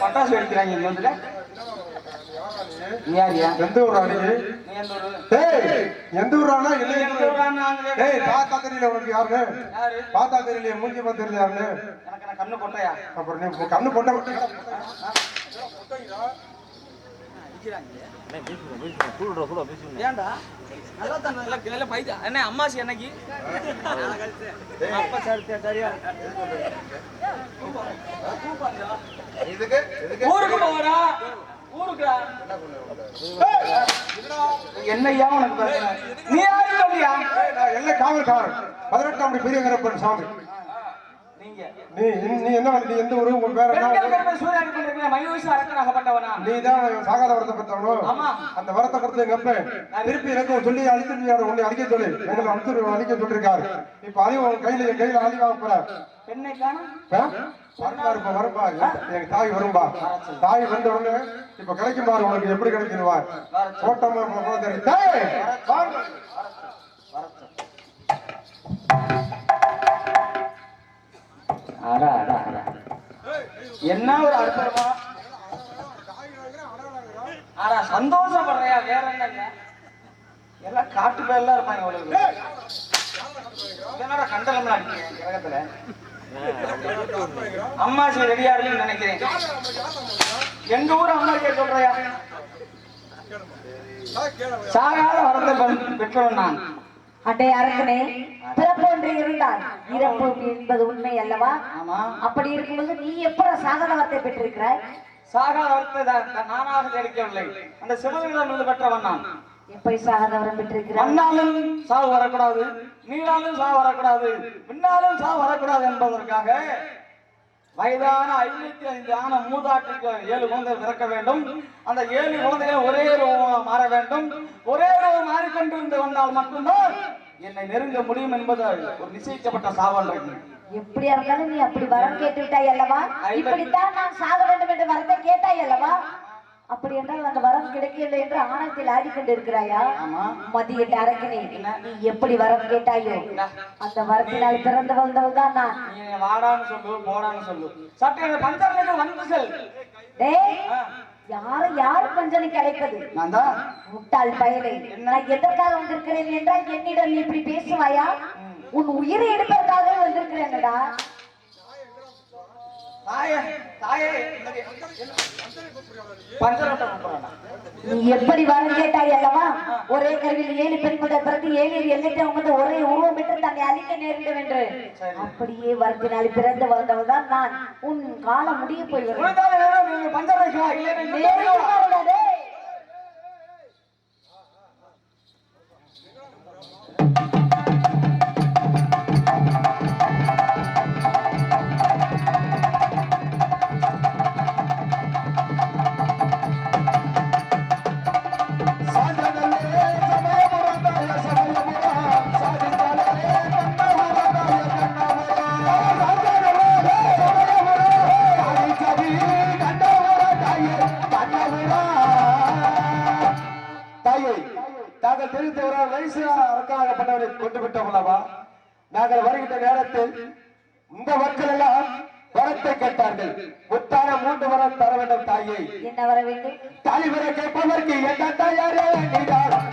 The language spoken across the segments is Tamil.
பட்டாசு வெடிக்கிறாங்க இங்க யாரியா எந்த ஊரா எந்த ஊரு? டேய் எந்த ஊரானா இல்லை டேய் பார்த்தா தெரியல உனக்கு யாருன்னு? யாரு? பார்த்தா தெரியல மூஞ்சி பார்த்து நான் கண்ணு கொட்டையா அப்புறம் நீ கண்ணு பைஜா என்ன அம்மாசி என்னைக்கு? ஊருக்கு போறா ஊருக்குடா. என்னய்யா உனக்கு நீ யாரு சொல்லியா? நான் எல்லை காவல்காரன். பதினெட்டாம் படி பெரிய கரப்பன் சாமி. நீ நீ என்ன நீ எந்த ஊரு? உன் பேர் என்ன அரக்கனாகப்பட்டவனா நீ தான் சாகாத வரத்தை பெற்றவனும் ஆமா. அந்த வரத்தை கொடுத்து எங்க அப்ப திருப்பி எனக்கு சொல்லி அழித்து உன்னை அழிக்க சொல்லி. எங்களை அழித்து அழிக்க சொல்லிருக்காரு. இப்ப அதையும் உன் கையில என் கையில அழி வாங்க போற எங்க தாய் வரும்பா. தாய் வந்த உடனே இப்ப கிடைக்கும் பாரு உனக்கு எப்படி கிடைக்கணுவா தெரியும். என்ன ஒரு அற்புதமா? ஆனா சந்தோஷப்படுறியா? வேற என்ன எல்லாம் காட்டு பேர்லாம் இருப்பாங்க உங்களுக்கு என்னடா கண்டலம் அடிக்கிறேன் கிரகத்துல அம்மாசி ரெடியா இருக்குன்னு நினைக்கிறேன். எங்க ஊர் அம்மாசியை சொல்றியா? சாகாத வரத்தை பெண் பெற்றவன் நான். அட்டை அரக்கனே பிறப்பு ஒன்று இருந்தால் இறப்பு என்பது உண்மை அல்லவா? அப்படி இருக்கும்போது நீ எப்ப சாகதவத்தை பெற்றிருக்கிறாய்? நானாக கிடைக்கவில்லை அந்த இருந்து பெற்றவன் நான் எப்படி சாகதவரம் பெற்றிருக்கிறாய்? மண்ணாலும் சாவு வரக்கூடாது நீராலும் சாவு வரக்கூடாது பின்னாலும் சாவு வரக்கூடாது என்பதற்காக வயதான ஐநூத்தி ஐந்து ஆன ஏழு குழந்தை பிறக்க வேண்டும். அந்த ஏழு குழந்தைகள் ஒரே ரூபமாக மாற வேண்டும். ஒரே மாறிக்கொண்டிருந்து வந்தால் மட்டும்தான் என்னை நெருங்க முடியும் என்பது ஒரு நிச்சயிக்கப்பட்ட சாவல் எப்படியா இருந்தாலும் நீ அப்படி வரம் கேட்டு விட்டாய் அல்லவா இப்படித்தான் நான் சாக வேண்டும் என்று வரத்தை கேட்டாய் அல்லவா? அப்படி என்றால் அந்த வரம் கிடைக்கவில்லை என்று ஆணத்தில் ஆடிக்கொண்டிருக்கிறாயா? ஆமா. மதியிட்ட அரக்கனே நீ எப்படி வரம் கேட்டாயோ? அந்த வரத்தினால் பிறந்து வந்தவள் தான் நான். வாடான்னு சொல்லு போடான்னு சொல்லு. சட்டை பஞ்சருக்கு வந்து செல். டேய் யாரு யாரு பஞ்சனுக்கு அழைப்பது நான் தான் முட்டாள் பயலை. நான் எதற்காக வந்திருக்கிறேன் என்றால் என்னிடம் நீ இப்படி பேசுவாயா? உன் உயிரை எடுப்பதற்காக வந்திருக்கிறேன்டா நீ எப்படி வர கேட்டாய் அல்லவா ஒரே கருவில் ஏழு பெண்கள் பிறகு ஏழு எல்லைக்கு வந்து ஒரே உருவம் பெற்று தன்னை அழிக்க நேரிடும் என்று அப்படியே வரத்தினால் பிறந்து வந்தவள் தான் நான் உன் காலம் முடிய போய் தெரிந்தவரால் வயசு அரக்காகப்பட்டவரை கொண்டு விட்டோம்லவா நாங்கள் வருகின்ற நேரத்தில் இந்த மக்கள் எல்லாம் வரத்தை கேட்டார்கள். முத்தான மூன்று வரம் தர வேண்டும் தாயை. என்ன வர வேண்டும்? தலைவரை கேட்பதற்கு என்ன தயாரே நீதான்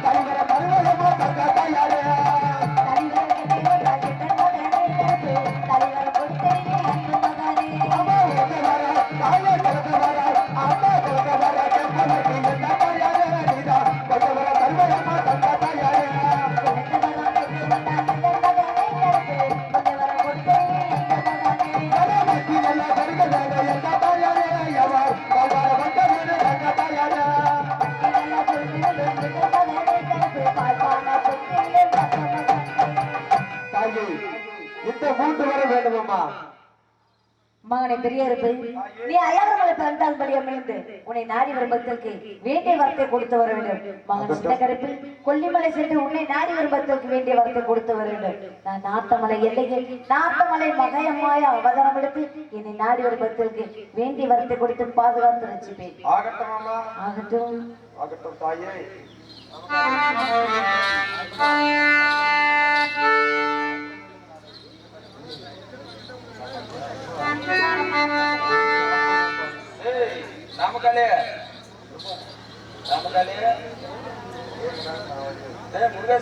இந்த மூன்று வர வேண்டுமம்மா. மகனை பெரிய இருப்பு நீ அயலமலை பிறந்தால்படி அமைந்து உன்னை நாடி வரும் பக்தருக்கு வேண்டிய வரத்தை கொடுத்து வர வேண்டும். மகன் சின்ன கருப்பு கொல்லிமலை சென்று உன்னை நாடி வரும் பக்தருக்கு வேண்டிய வரத்தை கொடுத்து வர வேண்டும். நான் நாத்தமலை எல்லையில் நாத்தமலை மகையம்மாய அவதாரம் எடுத்து என்னை நாடி வரும் பக்தருக்கு வேண்டிய வரத்தை கொடுத்து பாதுகாத்து வச்சுப்பேன் ஆகட்டும் அம்மா ஆகட்டும். ஆகட்டும் தாயே. ರಾಮಕಲೆ ರಾಮಕಲೆ